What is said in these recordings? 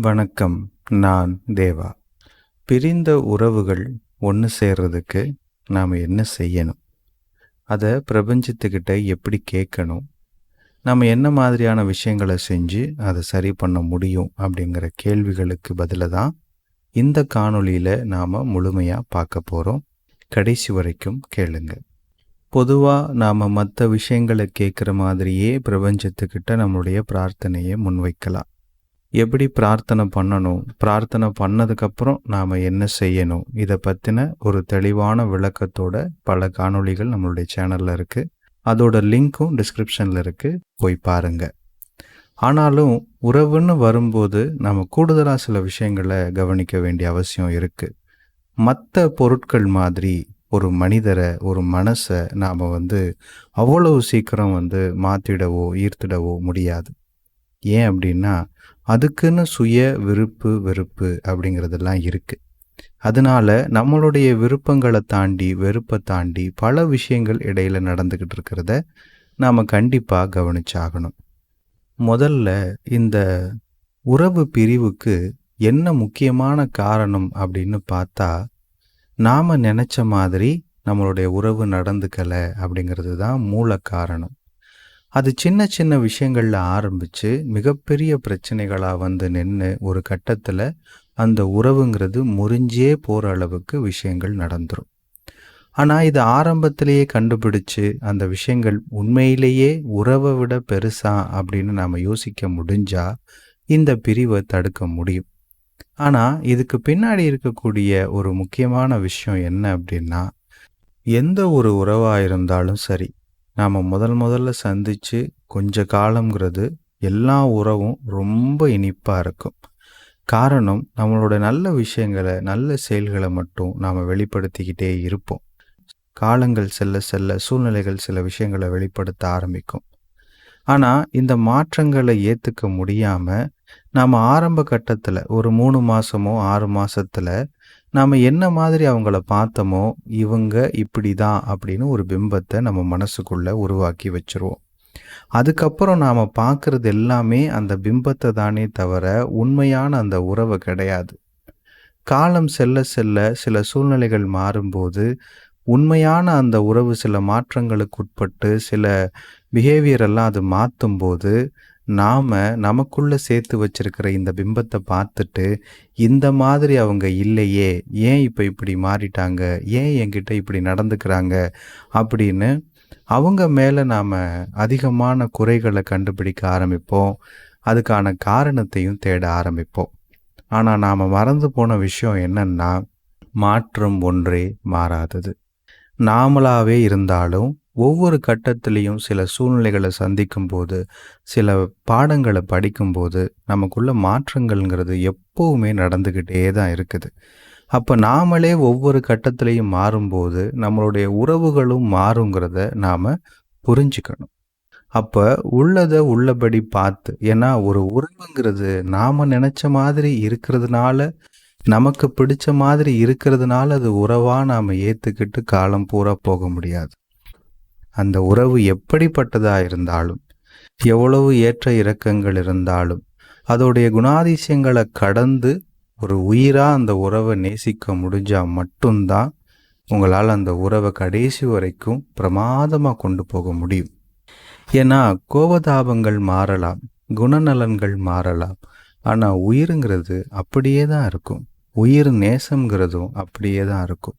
வணக்கம் நான் தேவா. பிரிந்த உறவுகள் ஒன்று சேர்றதுக்கு நாம் என்ன செய்யணும்? அதை பிரபஞ்சத்துக்கிட்ட எப்படி கேட்கணும்? நம்ம என்ன மாதிரியான விஷயங்களை செஞ்சு அதை சரி பண்ண முடியும் அப்படிங்கிற கேள்விகளுக்கு பதிலாக தான் இந்த காணொளியில் நாம் முழுமையாக பார்க்க போகிறோம் கடைசி வரைக்கும் கேளுங்க. பொதுவாக நாம் மற்ற விஷயங்களை கேட்குற மாதிரியே பிரபஞ்சத்துக்கிட்ட நம்மளுடைய பிரார்த்தனையை முன்வைக்கலாம். எப்படி பிரார்த்தனை பண்ணணும்? பிரார்த்தனை பண்ணதுக்கப்புறம் நாம் என்ன செய்யணும்? இதை பற்றின ஒரு தெளிவான விளக்கத்தோட பல காணொளிகள் நம்மளுடைய சேனலில் இருக்குது அதோட லிங்க்கும் டிஸ்கிரிப்ஷனில் இருக்குது போய் பாருங்கள் ஆனாலும் உறவுன்னு வரும்போது நம்ம கூடுதலாக சில விஷயங்களை கவனிக்க வேண்டிய அவசியம் இருக்குது மற்ற பொருட்கள் மாதிரி ஒரு மனிதரை ஒரு மனசை நாம் வந்து அவ்வளவு சீக்கிரம் வந்து மாற்றிடவோ ஈர்த்திடவோ முடியாது. ஏன் அப்படின்னா அதுக்குன்னு சுய விருப்பு வெறுப்பு அப்படிங்கிறதெல்லாம் இருக்குது அதனால நம்மளுடைய விருப்பங்களை தாண்டி வெறுப்பை தாண்டி பல விஷயங்கள் இடையில நடந்துக்கிட்டு இருக்கிறத நாம் கண்டிப்பாக கவனிச்சாகணும். முதல்ல இந்த உறவு பிரிவுக்கு என்ன முக்கியமான காரணம் அப்படின்னு பார்த்தா நாம் நினச்ச மாதிரி நம்மளுடைய உறவு நடந்துக்கலை அப்படிங்கிறது தான் மூல காரணம். அது சின்ன சின்ன விஷயங்களில் ஆரம்பித்து மிகப்பெரிய பிரச்சனைகளாக வந்து நின்று ஒரு கட்டத்தில் அந்த உறவுங்கிறது முறிஞ்சே போகிற அளவுக்கு விஷயங்கள் நடந்துடும் ஆனால் இது ஆரம்பத்திலேயே கண்டுபிடிச்சு அந்த விஷயங்கள் உண்மையிலேயே உறவை விட பெருசா அப்படின்னு நாம் யோசிக்க முடிஞ்சால் இந்த பிரிவை தடுக்க முடியும். ஆனால் இதுக்கு பின்னாடி இருக்கக்கூடிய ஒரு முக்கியமான விஷயம் என்ன அப்படின்னா எந்த ஒரு உறவாக இருந்தாலும் சரி நாம் முதல் முதல்ல சந்தித்து கொஞ்ச காலங்கிறது எல்லா உறவும் ரொம்ப இனிப்பாக இருக்கும். காரணம் நம்மளோட நல்ல விஷயங்களை நல்ல செயல்களை மட்டும் நாம் வெளிப்படுத்திக்கிட்டே இருப்போம். காலங்கள் செல்ல செல்ல சூழ்நிலைகள் சில விஷயங்களை வெளிப்படுத்த ஆரம்பிக்கும். ஆனால் இந்த மாற்றங்களை ஏற்றுக்க முடியாமல் நாம் ஆரம்ப கட்டத்தில் ஒரு மூணு மாதமோ ஆறு மாதத்தில் நாம் என்ன மாதிரி அவங்கள பார்த்தோமோ இவங்க இப்படி தான் அப்படின்னு ஒரு பிம்பத்தை நம்ம மனசுக்குள்ளே உருவாக்கி வச்சுருவோம். அதுக்கப்புறம் நாம் பார்க்குறது எல்லாமே அந்த பிம்பத்தை தானே தவிர உண்மையான அந்த உறவு கிடையாது. காலம் செல்ல செல்ல சில சூழ்நிலைகள் மாறும்போது உண்மையான அந்த உறவு சில மாற்றங்களுக்கு உட்பட்டு சில பிஹேவியரெல்லாம் அது அது மாற்றும்போது நாம் நமக்குள்ளே சேர்த்து வச்சிருக்கிற இந்த பிம்பத்தை பார்த்துட்டு இந்த மாதிரி அவங்க இல்லையே ஏன் இப்போ இப்படி மாறிட்டாங்க ஏன் என்கிட்ட இப்படி நடந்துக்கிறாங்க அப்படின்னு அவங்க மேலே நாம் அதிகமான குறைகளை கண்டுபிடிக்க ஆரம்பிப்போம். அதுக்கான காரணத்தையும் தேட ஆரம்பிப்போம். ஆனால் நாம் மறந்து போன விஷயம் என்னன்னா மாற்றம் ஒன்றே மாறாதது. நாமளாகவே இருந்தாலும் ஒவ்வொரு கட்டத்திலையும் சில சூழ்நிலைகளை சந்திக்கும் போது சில பாடங்களை படிக்கும்போது நமக்குள்ள மாற்றங்கள்ங்கிறது எப்போவுமே நடந்துக்கிட்டே தான் இருக்குது. அப்போ நாமளே ஒவ்வொரு கட்டத்திலையும் மாறும்போது நம்மளுடைய உறவுகளும் மாறுங்கிறத நாம் புரிஞ்சுக்கணும். அப்போ உள்ளதை உள்ளபடி பார்த்து ஏன்னா ஒரு உறவுங்கிறது நாம் நினச்ச மாதிரி இருக்கிறதுனால நமக்கு பிடிச்ச மாதிரி இருக்கிறதுனால அது உறவாக நாம் ஏற்றுக்கிட்டு காலம் பூரா போக முடியாது. அந்த உறவு எப்படிப்பட்டதாக இருந்தாலும் எவ்வளவு ஏற்ற இறக்கங்கள் இருந்தாலும் அதோடைய குணாதிசயங்களை கடந்து ஒரு உயிராக அந்த உறவை நேசிக்க முடிஞ்சால் மட்டும்தான் உங்களால் அந்த உறவை கடைசி வரைக்கும் பிரமாதமாக கொண்டு போக முடியும். ஏன்னா கோபதாபங்கள் மாறலாம் குணநலன்கள் மாறலாம். ஆனால் உயிருங்கிறது அப்படியே தான் இருக்கும். உயிர் நேசம்ங்கிறதும் அப்படியே தான் இருக்கும்.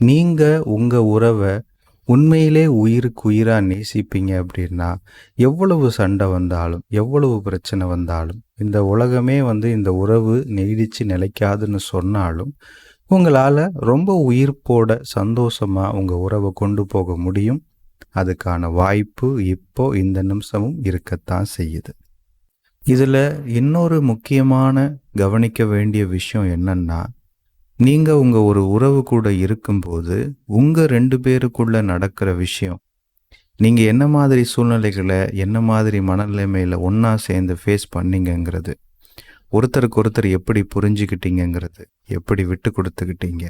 நீங்கள் உங்கள் உறவை உண்மையிலே உயிருக்கு உயிராக நேசிப்பீங்க அப்படின்னா எவ்வளவு சண்டை வந்தாலும் எவ்வளவு பிரச்சனை வந்தாலும் இந்த உலகமே வந்து இந்த உறவு நீடித்து நிலைக்காதுன்னு சொன்னாலும் உங்களால் ரொம்ப உயிர்ப்போட சந்தோஷமாக உங்கள் உறவை கொண்டு போக முடியும். அதுக்கான வாய்ப்பு இப்போ இந்த நிமிஷமும் இருக்கத்தான் செய்யுது. இதில் இன்னொரு முக்கியமான கவனிக்க வேண்டிய விஷயம் என்னன்னா நீங்கள் உங்கள் ஒரு உறவு கூட இருக்கும்போது உங்கள் ரெண்டு பேருக்குள்ளே நடக்கிற விஷயம் நீங்கள் என்ன மாதிரி சூழ்நிலைகளை என்ன மாதிரி மனநிலைமையில் ஒன்றா சேர்ந்து ஃபேஸ் பண்ணீங்கங்கிறது ஒருத்தருக்கு ஒருத்தர் எப்படி புரிஞ்சுக்கிட்டீங்கிறது எப்படி விட்டு கொடுத்துக்கிட்டீங்க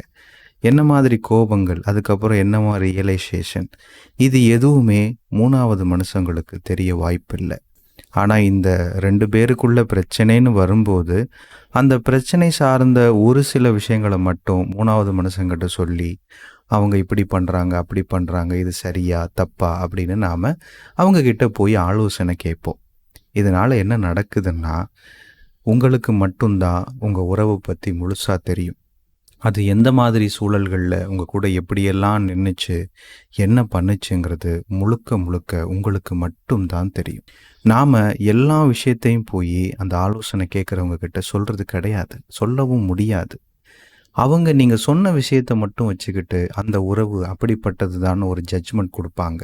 என்ன மாதிரி கோபங்கள் அதுக்கப்புறம் என்ன மாதிரி ரியலைசேஷன் இது எதுவுமே மூணாவது மனுஷங்களுக்கு தெரிய வாய்ப்பில்லை. ஆனால் இந்த ரெண்டு பேருக்குள்ள பிரச்சனைன்னு வரும்போது அந்த பிரச்சனை சார்ந்த ஒரு சில விஷயங்களை மட்டும் மூணாவது மனுஷங்கிட்ட சொல்லி அவங்க இப்படி பண்ணுறாங்க அப்படி பண்ணுறாங்க இது சரியா தப்பா அப்படின்னு நாம் அவங்கக்கிட்ட போய் ஆலோசனை கேட்போம். இதனால் என்ன நடக்குதுன்னா உங்களுக்கு மட்டும்தான் உங்கள் உறவை பற்றி முழுசாக தெரியும். அது எந்த மாதிரி சூழல்களில் உங்கள் கூட எப்படியெல்லாம் நின்றுச்சு என்ன பண்ணுச்சுங்கிறது முழுக்க முழுக்க உங்களுக்கு மட்டும்தான் தெரியும். நாம் எல்லா விஷயத்தையும் போய் அந்த ஆலோசனை கேட்குறவங்க கிட்ட சொல்கிறது கிடையாது சொல்லவும் முடியாது. அவங்க நீங்கள் சொன்ன விஷயத்தை மட்டும் வச்சுக்கிட்டு அந்த உறவு அப்படிப்பட்டது தான் ஒரு ஜட்ஜ்மெண்ட் கொடுப்பாங்க.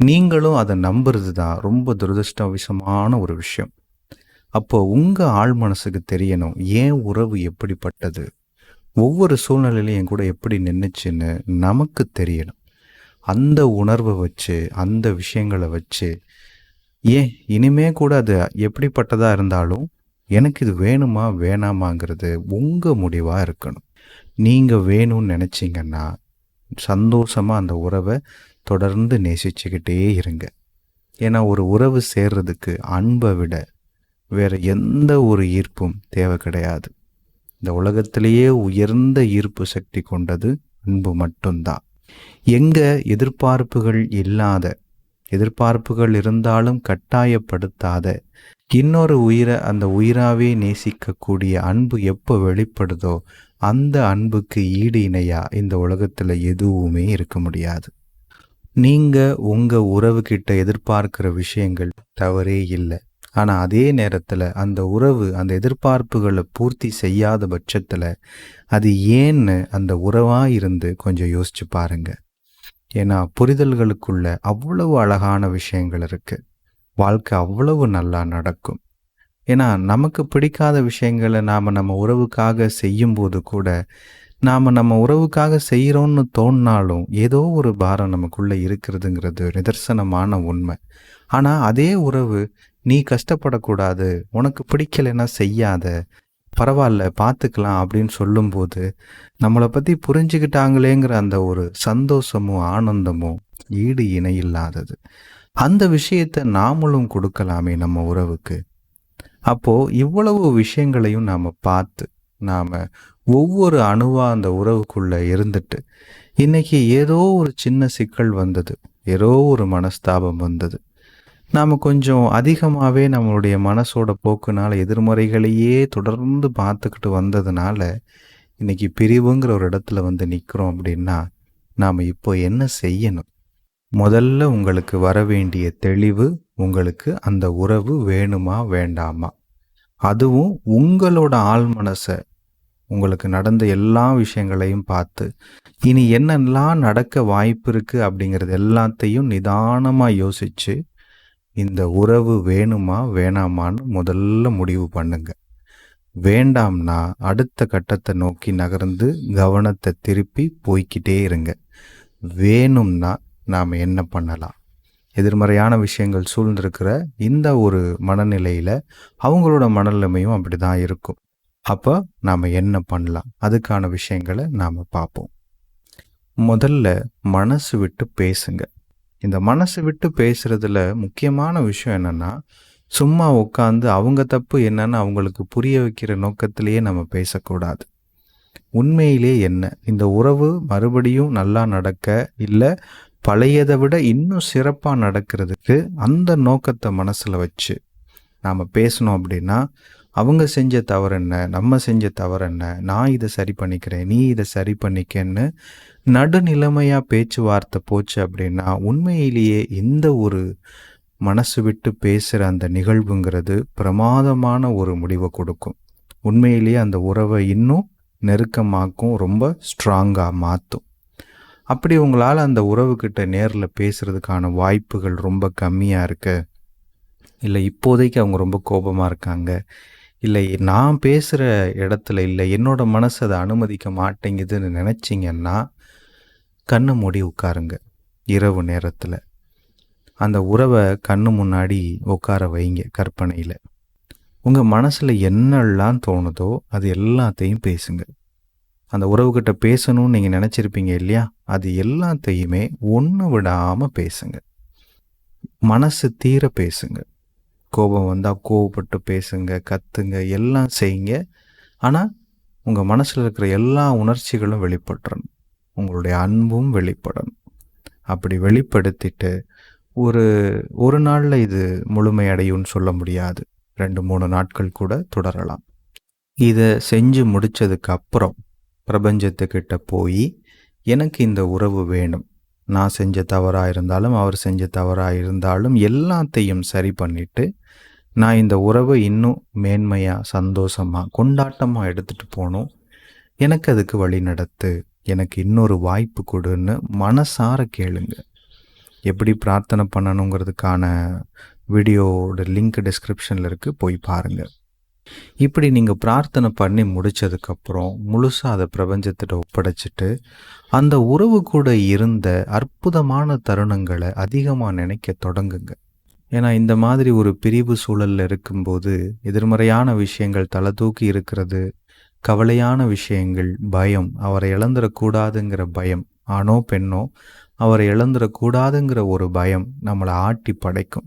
நீங்களும் அதை நம்புறது தான் ரொம்ப துரதிருஷ்டவசமான ஒரு விஷயம். அப்போ உங்கள் ஆள் மனசுக்கு தெரியணும் ஏன் உறவு எப்படிப்பட்டது? ஒவ்வொரு சூழ்நிலையிலையும் என் கூட எப்படி நின்றுச்சுன்னு நமக்கு தெரியணும். அந்த உணர்வை வச்சு அந்த விஷயங்களை வச்சு ஏன் இனிமே கூட அது எப்படிப்பட்டதாக இருந்தாலும் எனக்கு இது வேணுமா வேணாமாங்கிறது உங்கள் முடிவாக இருக்கணும். நீங்கள் வேணும்னு நினச்சிங்கன்னா சந்தோஷமாக அந்த உறவை தொடர்ந்து நேசிச்சுக்கிட்டே இருங்க. ஏன்னா ஒரு உறவு சேர்றதுக்கு அன்பை விட வேறு எந்த ஒரு ஈர்ப்பும் தேவை கிடையாது. இந்த உலகத்திலேயே உயர்ந்த ஈர்ப்பு சக்தி கொண்டது அன்பு மட்டும்தான். எங்க எதிர்பார்ப்புகள் இல்லாத எதிர்பார்ப்புகள் இருந்தாலும் கட்டாயப்படுத்தாத இன்னொரு உயிரை அந்த உயிராவே நேசிக்கக்கூடிய அன்பு எப்போ வெளிப்படுதோ அந்த அன்புக்கு ஈடு இணையா இந்த உலகத்தில் எதுவுமே இருக்க முடியாது. நீங்க உங்க உறவுகிட்ட எதிர்பார்க்கிற விஷயங்கள் தவறே இல்லை. ஆனால் அதே நேரத்தில் அந்த உறவு அந்த எதிர்பார்ப்புகளை பூர்த்தி செய்யாத பட்சத்தில் அது ஏன்னு அந்த உறவாக இருந்து கொஞ்சம் யோசிச்சு பாருங்க. ஏன்னா புரிதல்களுக்குள்ள அவ்வளவு அழகான விஷயங்கள் இருக்கு. வாழ்க்கை அவ்வளவு நல்லா நடக்கும். ஏன்னா நமக்கு பிடிக்காத விஷயங்களை நாம் நம்ம உறவுக்காக செய்யும்போது கூட நாம் நம்ம உறவுக்காக செய்கிறோன்னு தோணினாலும் ஏதோ ஒரு பாரம் நமக்குள்ளே இருக்கிறதுங்கிறது நிதர்சனமான உண்மை. ஆனால் அதே உறவு நீ கஷ்டப்படக்கூடாது உனக்கு பிடிக்கலைன்னா செய்யாத பரவாயில்ல பார்த்துக்கலாம் அப்படின்னு சொல்லும்போது நம்மளை பற்றி புரிஞ்சுக்கிட்டாங்களேங்கிற அந்த ஒரு சந்தோஷமும் ஆனந்தமும் ஈடு இணையில்லாதது அந்த விஷயத்தை நாமளும் கொடுக்கலாமே நம்ம உறவுக்கு. அப்போது இவ்வளவு விஷயங்களையும் நாம் பார்த்து நாம் ஒவ்வொரு அணுவாக அந்த உறவுக்குள்ளே இருந்துட்டு இன்றைக்கி ஏதோ ஒரு சின்ன சிக்கல் வந்தது ஏதோ ஒரு மனஸ்தாபம் வந்தது. நாம் கொஞ்சம் அதிகமாகவே நம்மளுடைய மனசோட போக்குனால் எதிர்மறைகளையே தொடர்ந்து பார்த்துக்கிட்டு வந்ததுனால இன்றைக்கி பிரிவுங்கிற ஒரு இடத்துல வந்து நிற்கிறோம் அப்படின்னா நாம் இப்போ என்ன செய்யணும்? முதல்ல உங்களுக்கு வர வேண்டிய தெளிவு உங்களுக்கு அந்த உறவு வேணுமா வேண்டாமா? அதுவும் உங்களோட ஆள் மனசை உங்களுக்கு நடந்த எல்லா விஷயங்களையும் பார்த்து இனி என்னெல்லாம் நடக்க வாய்ப்பு இருக்குது அப்படிங்கிறது எல்லாத்தையும் நிதானமாக யோசித்து இந்த உறவு வேணுமா வேணாமான்னு முதல்ல முடிவு பண்ணுங்க. வேண்டாம்னா அடுத்த கட்டத்தை நோக்கி நகர்ந்து கவனத்தை திருப்பி போய்கிட்டே இருங்க. வேணும்னா நாம் என்ன பண்ணலாம்? எதிர்மறையான விஷயங்கள் சூழ்ந்திருக்கிற இந்த ஒரு மனநிலையில் அவங்களோட மனநிலைமையும் அப்படி தான் இருக்கும். அப்போ நாம் என்ன பண்ணலாம்? அதுக்கான விஷயங்களை நாம் பார்ப்போம். முதல்ல மனசு விட்டு பேசுங்க. இந்த மனசு விட்டு பேசுறதுல முக்கியமான விஷயம் என்னன்னா சும்மா உட்காந்து அவங்க தப்பு என்னன்னு அவங்களுக்கு புரிய வைக்கிற நோக்கத்திலேயே நம்ம பேசக்கூடாது. உண்மையிலே என்ன? இந்த உறவு மறுபடியும் நல்லா நடக்க இல்லை பழையதை விட இன்னும் சிறப்பாக நடக்கிறதுக்கு அந்த நோக்கத்தை மனசில் வச்சு நாம் பேசணும் அப்படின்னா அவங்க செஞ்ச தவறு என்ன நம்ம செஞ்ச தவறு என்ன நான் இதை சரி பண்ணிக்கிறேன் நீ இதை சரி பண்ணிக்கன்னு நடுநிலைமையாக பேச்சுவார்த்தை போச்சு அப்படின்னா உண்மையிலேயே இந்த ஒரு மனசு விட்டு பேசுகிற அந்த நிகழ்வுங்கிறது பிரமாதமான ஒரு முடிவை கொடுக்கும். உண்மையிலேயே அந்த உறவை இன்னும் நெருக்கமாக்கும் ரொம்ப ஸ்ட்ராங்காக மாற்றும் அப்படி உங்களால் அந்த உறவுக்கிட்ட நேரில் பேசுகிறதுக்கான வாய்ப்புகள் ரொம்ப கம்மியாக இருக்கு? இல்லை இப்போதைக்கு அவங்க ரொம்ப கோபமாக இருக்காங்க? இல்லை நான் பேசுகிற இடத்துல இல்லை என்னோட மனசு அதை அனுமதிக்க மாட்டேங்குதுன்னு நினச்சிங்கன்னா கண்ணு மூடி உட்காருங்க இரவு நேரத்தில். அந்த உறவை கண்ணு முன்னாடி உட்கார வைங்க கற்பனையில். உங்கள் மனசில் என்னெல்லாம் தோணுதோ அது எல்லாத்தையும் பேசுங்க. அந்த உறவுகிட்ட பேசணும்னு நீங்கள் நினச்சிருப்பீங்க இல்லையா? அது எல்லாத்தையுமே ஒன்று விடாமல் பேசுங்க. மனசு தீர பேசுங்கள் கோபம் வந்தால் கோவப்பட்டு பேசுங்க கத்துங்க எல்லாம் செய்யுங்க. ஆனால் உங்கள் மனசில் இருக்கிற எல்லா உணர்ச்சிகளும் வெளிப்பட்டுறணும். உங்களுடைய அன்பும் வெளிப்படணும். அப்படி வெளிப்படுத்திட்டு ஒரு ஒரு நாளில் இது முழுமையடையும்னு சொல்ல முடியாது. ரெண்டு மூணு நாட்கள் கூட தொடரலாம். இதை செஞ்சு முடித்ததுக்கு அப்புறம் பிரபஞ்சத்துக்கிட்ட போய் எனக்கு இந்த உறவு வேணும். நான் செஞ்ச தவறாக இருந்தாலும் அவர் செஞ்ச தவறாக இருந்தாலும் எல்லாத்தையும் சரி பண்ணிவிட்டு நான் இந்த உறவை இன்னும் மேன்மையாக சந்தோஷமாக கொண்டாட்டமாக எடுத்துகிட்டு போகணும் எனக்கு அதுக்கு வழி நடத்து. எனக்கு இன்னொரு வாய்ப்பு கொடுன்னு மனசார கேளுங்க. எப்படி பிரார்த்தனை பண்ணணுங்கிறதுக்கான வீடியோவோட லிங்க் டிஸ்கிரிப்ஷனில் இருக்குது போய் பாருங்கள் இப்படி நீங்கள் பிரார்த்தனை பண்ணி முடிச்சதுக்கப்புறம் முழுசாக அதை பிரபஞ்சத்திட்ட ஒப்படைச்சிட்டு அந்த உறவு கூட இருந்த அற்புதமான தருணங்களை அதிகமாக நினைக்க தொடங்குங்க. ஏன்னா இந்த மாதிரி ஒரு பிரிவு சூழலில் இருக்கும்போது எதிர்மறையான விஷயங்கள் தலை தூக்கி இருக்கிறது கவலையான விஷயங்கள் பயம் அவரை இழந்துடக்கூடாதுங்கிற பயம் ஆணோ பெண்ணோ அவரை இழந்துடக்கூடாதுங்கிற ஒரு பயம் நம்மளை ஆட்டி படைக்கும்.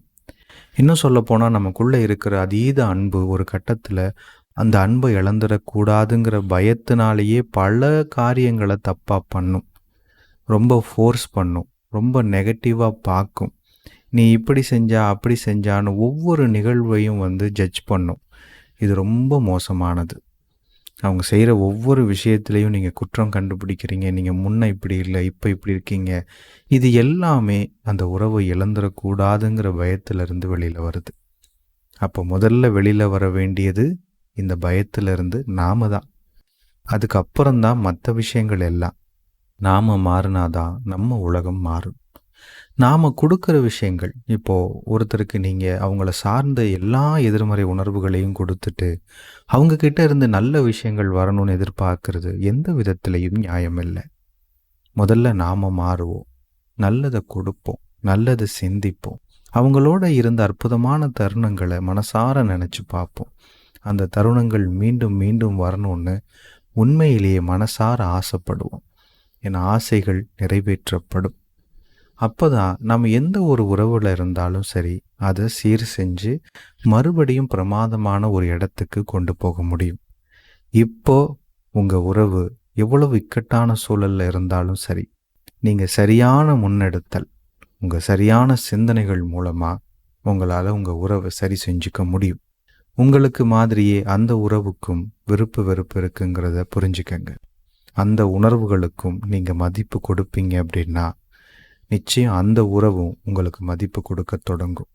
இன்னும் சொல்லப்போனால் நமக்குள்ளே இருக்கிற அதீத அன்பு ஒரு கட்டத்தில் அந்த அன்பை இழந்துடக்கூடாதுங்கிற பயத்தினாலேயே பல காரியங்களை தப்பாக பண்ணும். ரொம்ப ஃபோர்ஸ் பண்ணும். ரொம்ப நெகட்டிவாக பார்க்கும். நீ இப்படி செஞ்சா அப்படி செஞ்சான்னு ஒவ்வொரு நிகழ்வையும் வந்து ஜட்ஜ் பண்ணும். இது ரொம்ப மோசமானது. அவங்க செய்கிற ஒவ்வொரு விஷயத்துலேயும் நீங்கள் குற்றம் கண்டுபிடிக்கிறீங்க. நீங்கள் முன்ன இப்படி இல்லை இப்போ இப்படி இருக்கீங்க. இது எல்லாமே அந்த உறவை இழந்துடக்கூடாதுங்கிற பயத்திலிருந்து வெளியில் வருது. அப்போ முதல்ல வெளியில் வர வேண்டியது இந்த பயத்திலிருந்து நாம தான். அதுக்கப்புறம்தான் மற்ற விஷயங்கள் எல்லாம். நாம் மாறினாதான் நம்ம உலகம் மாறும். நாம் கொடுக்குற விஷயங்கள் இப்போது ஒருத்தருக்கு நீங்கள் அவங்கள சார்ந்த எல்லா எதிர்மறை உணர்வுகளையும் கொடுத்துட்டு அவங்கக்கிட்ட இருந்து நல்ல விஷயங்கள் வரணும்னு எதிர்பார்க்கறது எந்த விதத்துலேயும் நியாயம் இல்லை. முதல்ல நாம் மாறுவோம். நல்லதை கொடுப்போம். நல்லதை சிந்திப்போம். அவங்களோட இருந்த அற்புதமான தருணங்களை மனசார நினச்சி பார்ப்போம். அந்த தருணங்கள் மீண்டும் மீண்டும் வரணும்னு உண்மையிலேயே மனசார ஆசைப்படுவோம். என் ஆசைகள் நிறைவேற்றப்படும். அப்போ தான் நம்ம எந்த ஒரு உறவில் இருந்தாலும் சரி அதை சீர் செஞ்சு மறுபடியும் பிரமாதமான ஒரு இடத்துக்கு கொண்டு போக முடியும். இப்போ உங்கள் உறவு எவ்வளவு இக்கட்டான சூழலில் இருந்தாலும் சரி நீங்கள் சரியான முன்னெடுத்தல் உங்கள் சரியான சிந்தனைகள் மூலமாக உங்களால் உங்கள் உறவை சரி செஞ்சுக்க முடியும். உங்களுக்கு மாதிரியே அந்த உறவுக்கும் விருப்பு வெறுப்பு இருக்குங்கிறத புரிஞ்சுக்கங்க. அந்த உணர்வுகளுக்கும் நீங்கள் மதிப்பு கொடுப்பீங்க அப்படின்னா நிச்சயம் அந்த உறவும் உங்களுக்கு மதிப்பு கொடுக்க தொடங்கும்.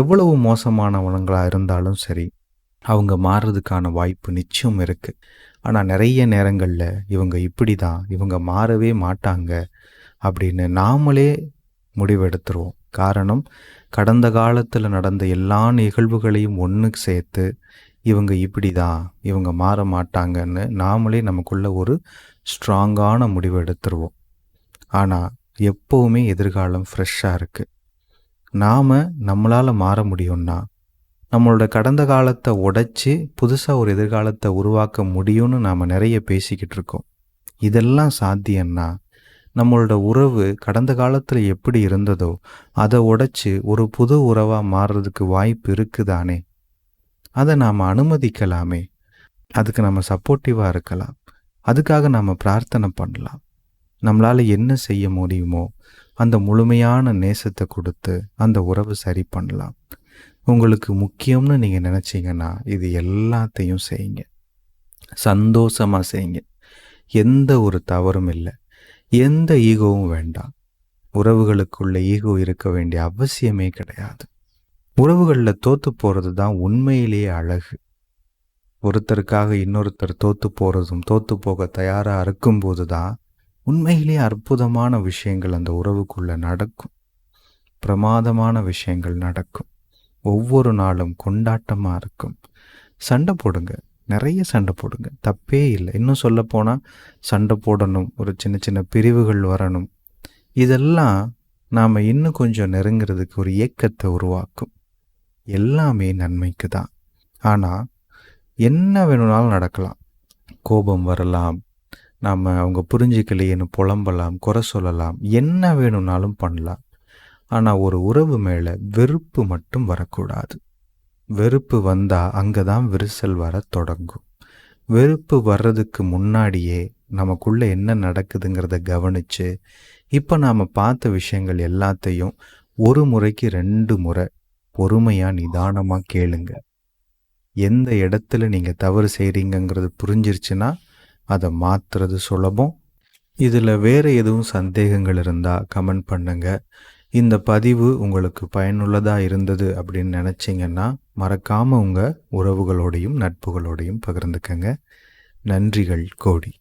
எவ்வளவு மோசமானவங்களாக இருந்தாலும் சரி அவங்க மாறுறதுக்கான வாய்ப்பு நிச்சயம் இருக்குது ஆனால் நிறைய நேரங்களில் இவங்க இப்படி தான் இவங்க மாறவே மாட்டாங்க அப்படின்னு நாமளே முடிவெடுத்துருவோம். காரணம் கடந்த காலத்தில் நடந்த எல்லா நிகழ்வுகளையும் ஒன்று சேர்த்து இவங்க இப்படி தான் இவங்க மாற மாட்டாங்கன்னு நாமளே நமக்குள்ள ஒரு ஸ்ட்ராங்கான முடிவு எடுத்துருவோம். ஆனால் எப்போவுமே எதிர்காலம் ஃப்ரெஷ்ஷாக இருக்குது நாம் நம்மளால் மாற முடியும்னா நம்மளோட கடந்த காலத்தை உடைச்சி புதுசாக ஒரு எதிர்காலத்தை உருவாக்க முடியும்னு நாம் நிறைய பேசிக்கிட்டு இருக்கோம். இதெல்லாம் சாத்தியம்னா நம்மளோட உறவு கடந்த காலத்தில் எப்படி இருந்ததோ அதை உடைச்சி ஒரு புது உறவாக மாறுறதுக்கு வாய்ப்பு இருக்குதானே? அதை நாம் அனுமதிக்கலாமே. அதுக்கு நம்ம சப்போர்ட்டிவாக இருக்கலாம். அதுக்காக நாம் பிரார்த்தனை பண்ணலாம். நம்மளால் என்ன செய்ய முடியுமோ அந்த முழுமையான நேசத்தை கொடுத்து அந்த உறவு சரி பண்ணலாம். உங்களுக்கு முக்கியம்னு நீங்கள் நினச்சிங்கன்னா இது எல்லாத்தையும் செய்யுங்க. சந்தோஷமாக செய்யுங்க. எந்த ஒரு தவறும் இல்லை. எந்த ஈகோவும் வேண்டாம். உறவுகளுக்குள்ள ஈகோ இருக்க வேண்டிய அவசியமே கிடையாது. உறவுகளில் தோத்து போகிறது தான் உண்மையிலேயே அழகு. ஒருத்தருக்காக இன்னொருத்தர் தோத்து போகிறதும் தோத்து போக தயாராக இருக்கும்போது தான் உண்மையிலேயே அற்புதமான விஷயங்கள் அந்த உறவுக்குள்ளே நடக்கும். பிரமாதமான விஷயங்கள் நடக்கும். ஒவ்வொரு நாளும் கொண்டாட்டமாக இருக்கும். சண்டை போடுங்க. நிறைய சண்டை போடுங்க. தப்பே இல்லை. இன்னும் சொல்லப்போனால் சண்டை போடணும். ஒரு சின்ன சின்ன பிரிவுகள் வரணும். இதெல்லாம் நாம் இன்னும் கொஞ்சம் நெருங்கிறதுக்கு ஒரு இயக்கத்தை உருவாக்கும். எல்லாமே நன்மைக்கு தான் ஆனால் என்ன வேணும்னாலும் நடக்கலாம். கோபம் வரலாம். நாம் அவங்க புரிஞ்சிக்கலையேன்னு புலம்பலாம் குறை சொல்லலாம். என்ன வேணும்னாலும் பண்ணலாம். ஆனால் ஒரு உறவு மேலே வெறுப்பு மட்டும் வரக்கூடாது. வெறுப்பு வந்தால் அங்கே தான் விரிசல் வர தொடங்கும். வெறுப்பு வர்றதுக்கு முன்னாடியே நமக்குள்ளே என்ன நடக்குதுங்கிறத கவனித்து இப்போ நாம் பார்த்த விஷயங்கள் எல்லாத்தையும் ஒரு முறைக்கு ரெண்டு முறை பொறுமையாக நிதானமாக கேளுங்க. எந்த இடத்துல நீங்கள் தவறு செய்கிறீங்கங்கிறது புரிஞ்சிருச்சுன்னா அதை மாற்றுறது சுலபம். இதில் வேறு எதுவும் சந்தேகங்கள் இருந்தால் கமெண்ட் பண்ணுங்கள் இந்த பதிவு உங்களுக்கு பயனுள்ளதாக இருந்தது அப்படின்னு நினச்சிங்கன்னா மறக்காமல் உங்கள் உறவுகளோடையும் நட்புகளோடையும் பகிர்ந்துக்கங்க. நன்றிகள் கோடி.